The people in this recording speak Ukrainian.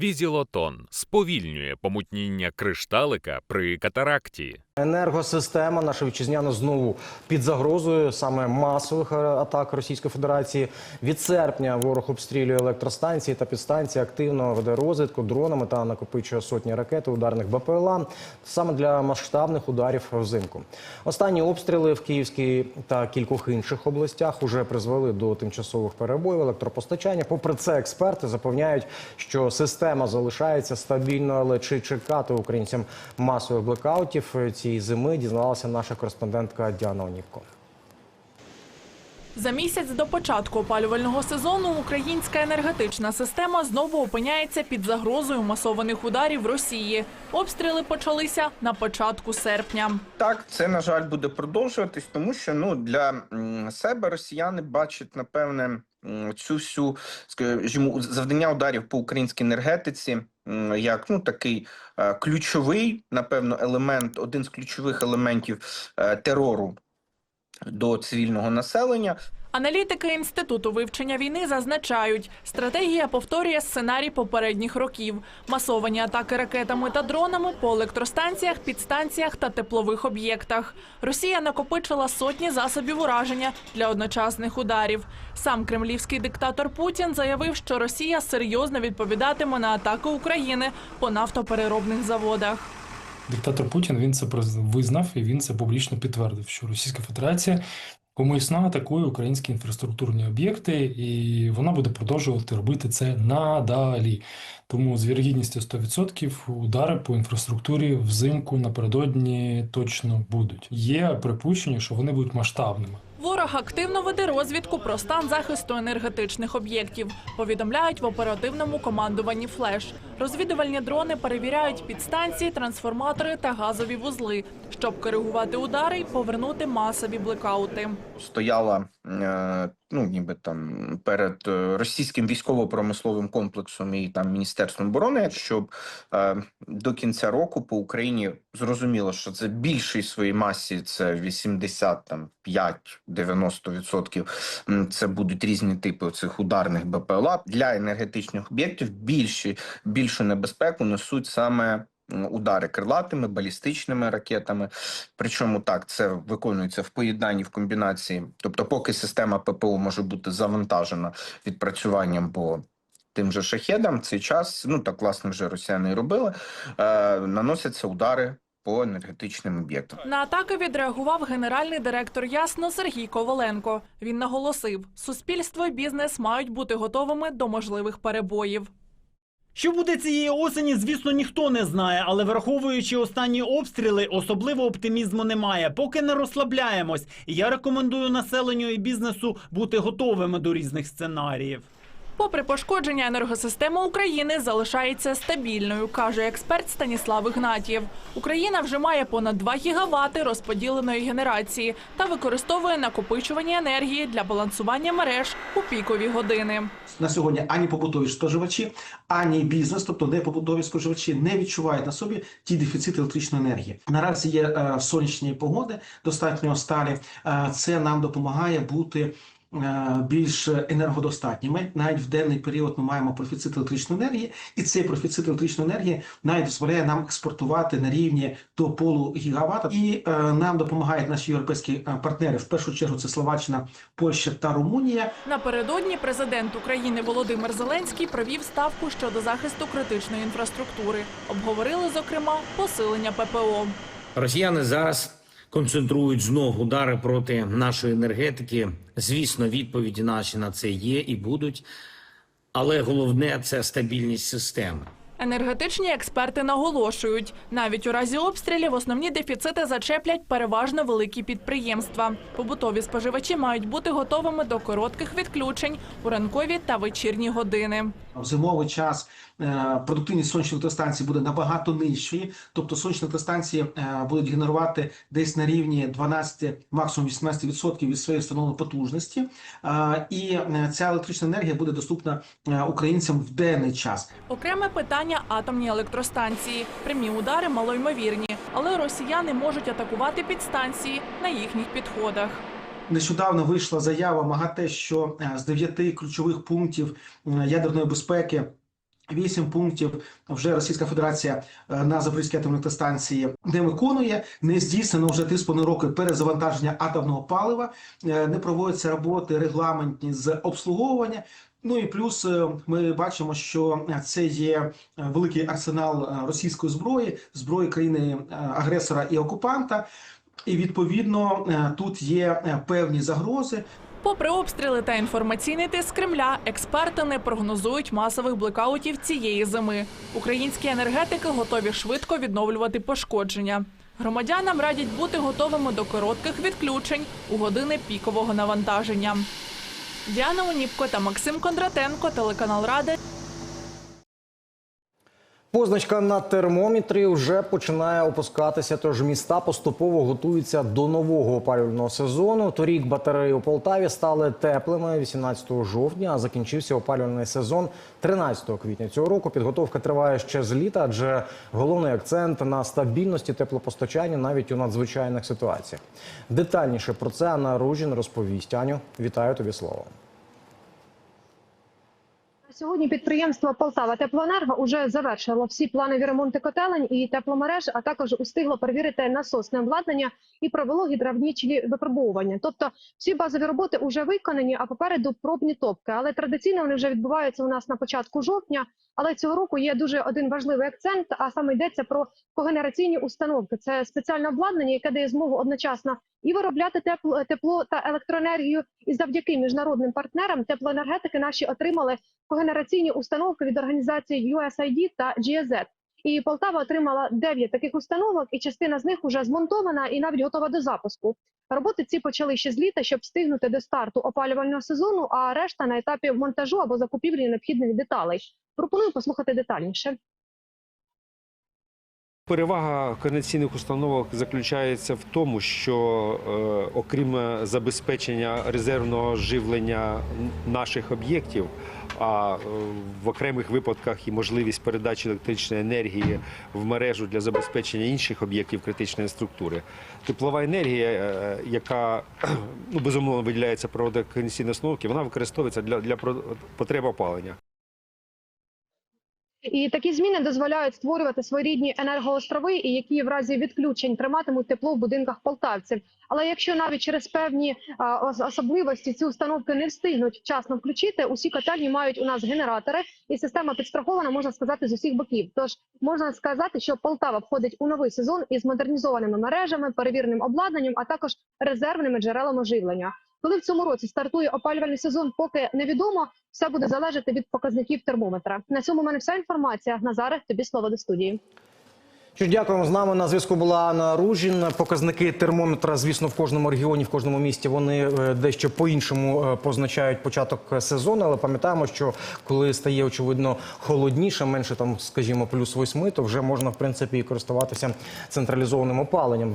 Візілотон сповільнює помутніння кришталика при катаракті. Енергосистема наша вітчизняна знову під загрозою саме масових е, атак Російської Федерації. Від серпня ворог обстрілює електростанції та підстанції, активно веде розвідку дронами та накопичує сотні ракет і ударних БПЛА саме для масштабних ударів взимку. Останні обстріли в Київській та кількох інших областях уже призвели до тимчасових перебоїв електропостачання. Попри це, експерти запевняють, що система залишається стабільною, але чи чекати українцям масових блекаутів цієї зими дізналася наша кореспондентка Діана Онівко. За місяць до початку опалювального сезону українська енергетична система знову опиняється під загрозою масованих ударів Росії. Обстріли почалися на початку серпня. Так, це на жаль буде продовжуватись, тому що ну для себе росіяни бачать напевне цю всю скажімо, завдання ударів по українській енергетиці як ну такий е, ключовий, напевно, елемент, один з ключових елементів е, терору до цивільного населення. Аналітики інституту вивчення війни зазначають, стратегія повторює сценарій попередніх років: масовані атаки ракетами та дронами по електростанціях, підстанціях та теплових об'єктах. Росія накопичила сотні засобів ураження для одночасних ударів. Сам кремлівський диктатор Путін заявив, що Росія серйозно відповідатиме на атаки України по нафтопереробних заводах. Диктатор Путін він це визнав і він це публічно підтвердив, що Російська Федерація умисно атакує українські інфраструктурні об'єкти, і вона буде продовжувати робити це надалі. Тому з вірогідністю 100% удари по інфраструктурі взимку напередодні точно будуть. Є припущення, що вони будуть масштабними. Ворог активно веде розвідку про стан захисту енергетичних об'єктів. Повідомляють в оперативному командуванні «Флеш». Розвідувальні дрони перевіряють підстанції, трансформатори та газові вузли, щоб коригувати удари і повернути масові блекаути. стояла е, ну ніби там перед е, російським військово-промисловим комплексом і там міністерством оборони, щоб е, до кінця року по Україні зрозуміло, що це більшій своїй масі, це 85-90% м, Це будуть різні типи цих ударних БПЛА для енергетичних об'єктів. Більші більшу небезпеку несуть саме. Удари крилатими балістичними ракетами, Причому так це виконується в поєднанні в комбінації. Тобто, поки система ППО може бути завантажена відпрацюванням по тим же шахедам, цей час, ну так власне вже росіяни і робили, е, наносяться удари по енергетичним об'єктам. На атаки відреагував генеральний директор Ясно Сергій Коваленко. Він наголосив, суспільство і бізнес мають бути готовими до можливих перебоїв. Що буде цієї осені, звісно, ніхто не знає, але враховуючи останні обстріли, особливо оптимізму немає. Поки не розслабляємось. Я рекомендую населенню і бізнесу бути готовими до різних сценаріїв. Попри пошкодження, енергосистема України залишається стабільною, каже експерт Станіслав Ігнатієв. Україна вже має понад 2 гігавати розподіленої генерації та використовує накопичувані енергії для балансування мереж у пікові години. на сьогодні ані побутові споживачі, ані бізнес, тобто не побутові споживачі, не відчувають на собі ті дефіцити електричної енергії. Наразі є е, сонячні погоди, достатньо сталі. Е, це нам допомагає бути. Е, Більш енергодостатніми навіть в денний період ми маємо профіцит електричної енергії, і цей профіцит електричної енергії навіть дозволяє нам експортувати на рівні до полу гігавата. І е, нам допомагають наші європейські е, партнери. В першу чергу це Словаччина, Польща та Румунія. Напередодні президент України Володимир Зеленський провів ставку щодо захисту критичної інфраструктури. Обговорили, зокрема, посилення ППО. Росіяни зараз концентрують знову удари проти нашої енергетики. Звісно, відповіді наші на це є і будуть. Але головне це стабільність системи. Енергетичні експерти наголошують, навіть у разі обстрілів основні дефіцити зачеплять переважно великі підприємства. Побутові споживачі мають бути готовими до коротких відключень у ранкові та вечірні години. В зимовий час е, продуктивність сонячної електростанції буде набагато нижчою, тобто сонячні електростанції е, будуть генерувати десь на рівні 12, максимум 18% від своєї встановленої потужності, Е, і ця електрична енергія буде доступна українцям в денний час. Окреме питання атомні електростанції. Прямі удари малоймовірні, але росіяни можуть атакувати підстанції на їхніх підходах. Нещодавно вийшла заява МАГАТЕ, що е, з дев'яти ключових пунктів е, ядерної безпеки Вісім пунктів вже Російська Федерація е, на Запорізькій атомній електростанції не виконує. Не здійснено вже 3,5 роки перезавантаження атомного палива, не проводяться роботи регламентні з обслуговування. Ну і плюс ми бачимо, що це є великий арсенал російської зброї, зброї країни агресора і окупанта. І відповідно е, тут є е, певні загрози. Попри обстріли та інформаційний тиск Кремля, експерти не прогнозують масових блекаутів цієї зими. Українські енергетики готові швидко відновлювати пошкодження. Громадянам радять бути готовими до коротких відключень у години пікового навантаження. Діана Уніпко та Максим Кондратенко, телеканал Рада. Позначка на термометрі вже починає опускатися, тож міста поступово готуються до нового опалювального сезону. Торік батареї у Полтаві стали теплими 18 жовтня, а закінчився опалювальний сезон 13 квітня цього року. Підготовка триває ще з літа, адже головний акцент на стабільності теплопостачання навіть у надзвичайних ситуаціях. Детальніше про це Анна Ружін розповість. Аню, вітаю тобі слово. Сьогодні підприємство Полтава Теплоенерго уже завершило всі планові ремонти котелень і тепломереж, а також устигло перевірити насосне обладнання і провело гідравнічні випробовування. Тобто всі базові роботи вже виконані, а попереду пробні топки. Але традиційно вони вже відбуваються у нас на початку жовтня. Але цього року є дуже один важливий акцент, а саме йдеться про когенераційні установки. Це спеціальне обладнання, яке дає змогу одночасно і виробляти тепло, тепло та електроенергію. І завдяки міжнародним партнерам теплоенергетики наші отримали когенераційні установки від організації USAID та GSZ. І Полтава отримала 9 таких установок, і частина з них вже змонтована і навіть готова до запуску. Роботи ці почали ще з літа, щоб встигнути до старту опалювального сезону, а решта на етапі монтажу або закупівлі необхідних деталей. Пропоную послухати детальніше. Перевага координаційних установок заключається в тому, що е, окрім забезпечення резервного живлення наших об'єктів, а в окремих випадках і можливість передачі електричної енергії в мережу для забезпечення інших об'єктів критичної структури. Теплова енергія, е, яка ну, безумовно виділяється проводом координаційної установки, вона використовується для, для потреб опалення. І такі зміни дозволяють створювати своєрідні енергоострови, і які в разі відключень триматимуть тепло в будинках полтавців. Але якщо навіть через певні а, особливості ці установки не встигнуть вчасно включити, усі котельні мають у нас генератори, і система підстрахована, можна сказати, з усіх боків. Тож можна сказати, що Полтава входить у новий сезон із модернізованими мережами, перевіреним обладнанням, а також резервними джерелами живлення. Коли в цьому році стартує опалювальний сезон, поки невідомо, все буде залежати від показників термометра. На цьому в мене вся інформація. Назаре, тобі слово до студії. Що дякуємо. З нами на зв'язку була Анна Ружін. Показники термометра, звісно, в кожному регіоні, в кожному місті вони е, дещо по-іншому е, позначають початок сезону. Але пам'ятаємо, що коли стає очевидно холодніше, менше там, скажімо, плюс восьми, то вже можна в принципі і користуватися централізованим опаленням.